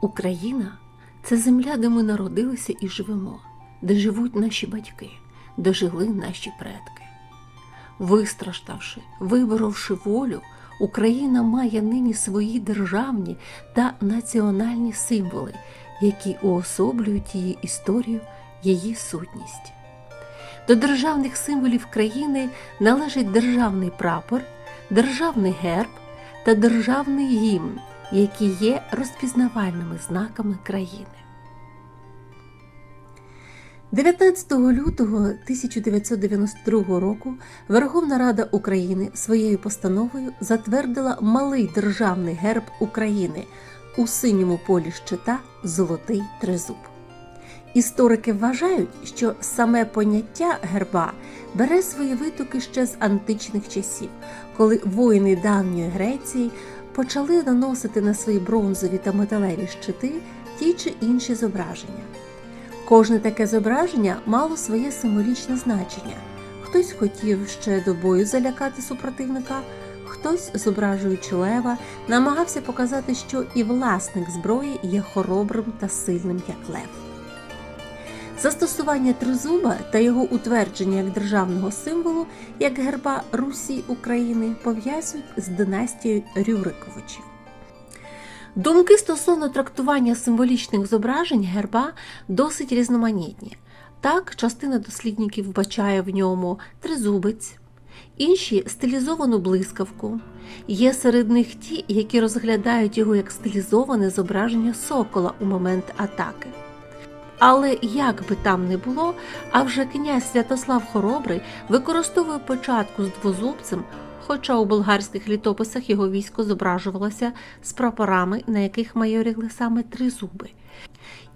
Україна це земля, де ми народилися і живемо, де живуть наші батьки, де жили наші предки. Вистраждавши, виборовши волю, Україна має нині свої державні та національні символи, які уособлюють її історію, її сутність. До державних символів країни належить державний прапор, державний герб та державний гімн, які є розпізнавальними знаками країни. 19 лютого 1992 року Верховна Рада України своєю постановою затвердила малий державний герб України у синьому полі щита Золотий тризуб. Історики вважають, що саме поняття герба бере свої витоки ще з античних часів, коли воїни давньої Греції почали наносити на свої бронзові та металеві щити ті чи інші зображення. Кожне таке зображення мало своє символічне значення. Хтось хотів ще до бою залякати супротивника, хтось, зображуючи лева, намагався показати, що і власник зброї є хоробрим та сильним, як лев. Застосування тризуба та його утвердження як державного символу, як герба Русі України, пов'язують з династією Рюриковичів. Думки стосовно трактування символічних зображень герба досить різноманітні. Так, частина дослідників вбачає в ньому тризубець, інші стилізовану блискавку. Є серед них ті, які розглядають його як стилізоване зображення сокола у момент атаки. Але як би там не було, а вже князь Святослав Хоробрий використовує початку з двозубцем, хоча у болгарських літописах його військо зображувалося з прапорами, на яких майоріли саме три зуби.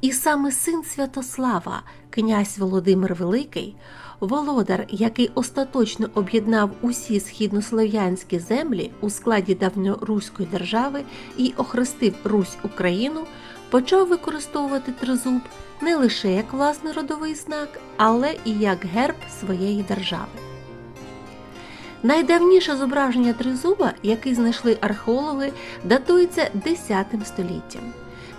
І саме син Святослава, князь Володимир Великий, володар, який остаточно об'єднав усі східнослов'янські землі у складі давньоруської держави і охрестив Русь Україну, почав використовувати тризуб не лише як власний родовий знак, але і як герб своєї держави. Найдавніше зображення тризуба, який знайшли археологи, датується X століттям.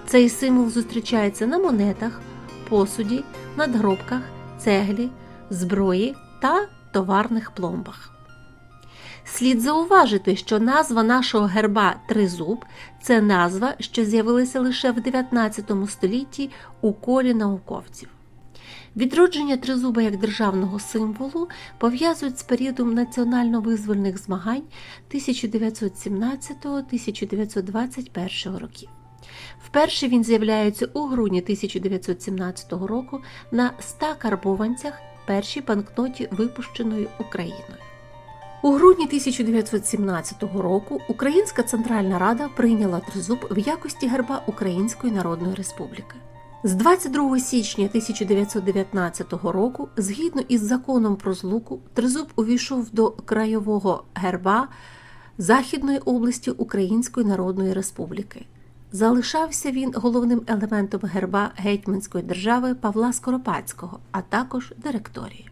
Цей символ зустрічається на монетах, посуді, надгробках, цеглі, зброї та товарних пломбах. Слід зауважити, що назва нашого герба Тризуб це назва, що з'явилася лише в 19 столітті у колі науковців. Відродження тризуба як державного символу пов'язують з періодом національно-визвольних змагань 1917-1921 років. Вперше він з'являється у грудні 1917 року на 100 карбованцях першій банкноті, випущеної Україною. У грудні 1917 року Українська Центральна Рада прийняла тризуб в якості герба Української Народної Республіки. З 22 січня 1919 року, згідно із законом про злуку, тризуб увійшов до краєвого герба Західної області Української Народної Республіки. Залишався він головним елементом герба гетьманської держави Павла Скоропадського, а також директорії.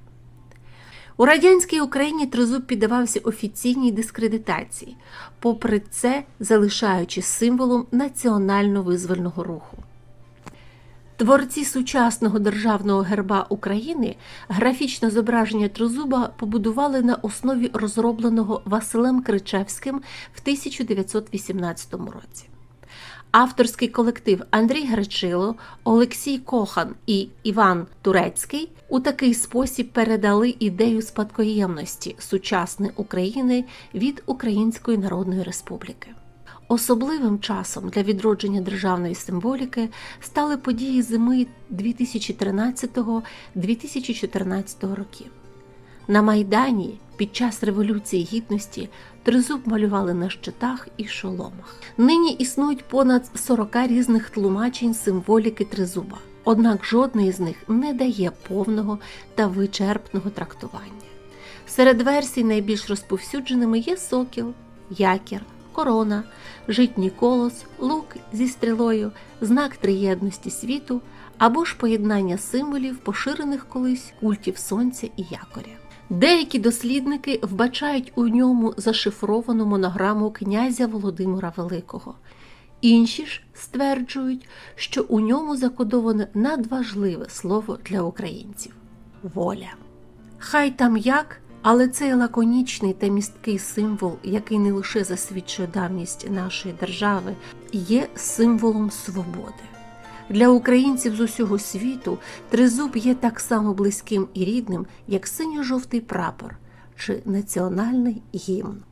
У радянській Україні тризуб піддавався офіційній дискредитації, попри це залишаючи символом національно-визвольного руху. Творці сучасного державного герба України графічне зображення тризуба побудували на основі розробленого Василем Кричевським в 1918 році. Авторський колектив Андрій Гречило, Олексій Кохан і Іван Турецький у такий спосіб передали ідею спадкоємності сучасної України від Української Народної Республіки. Особливим часом для відродження державної символіки стали події зими 2013-2014 років. На Майдані під час Революції Гідності тризуб малювали на щитах і шоломах. Нині існують понад 40 різних тлумачень символіки тризуба, однак жодний з них не дає повного та вичерпного трактування. Серед версій найбільш розповсюдженими є сокіл, якір, корона, житній колос, лук зі стрілою, знак триєдності світу або ж поєднання символів, поширених колись культів сонця і якоря. Деякі дослідники вбачають у ньому зашифровану монограму князя Володимира Великого, Інші ж стверджують, що у ньому закодоване надважливе слово для українців воля. Хай там як, але цей лаконічний та місткий символ, який не лише засвідчує давність нашої держави, є символом свободи. Для українців з усього світу тризуб є так само близьким і рідним, як синьо-жовтий прапор чи національний гімн.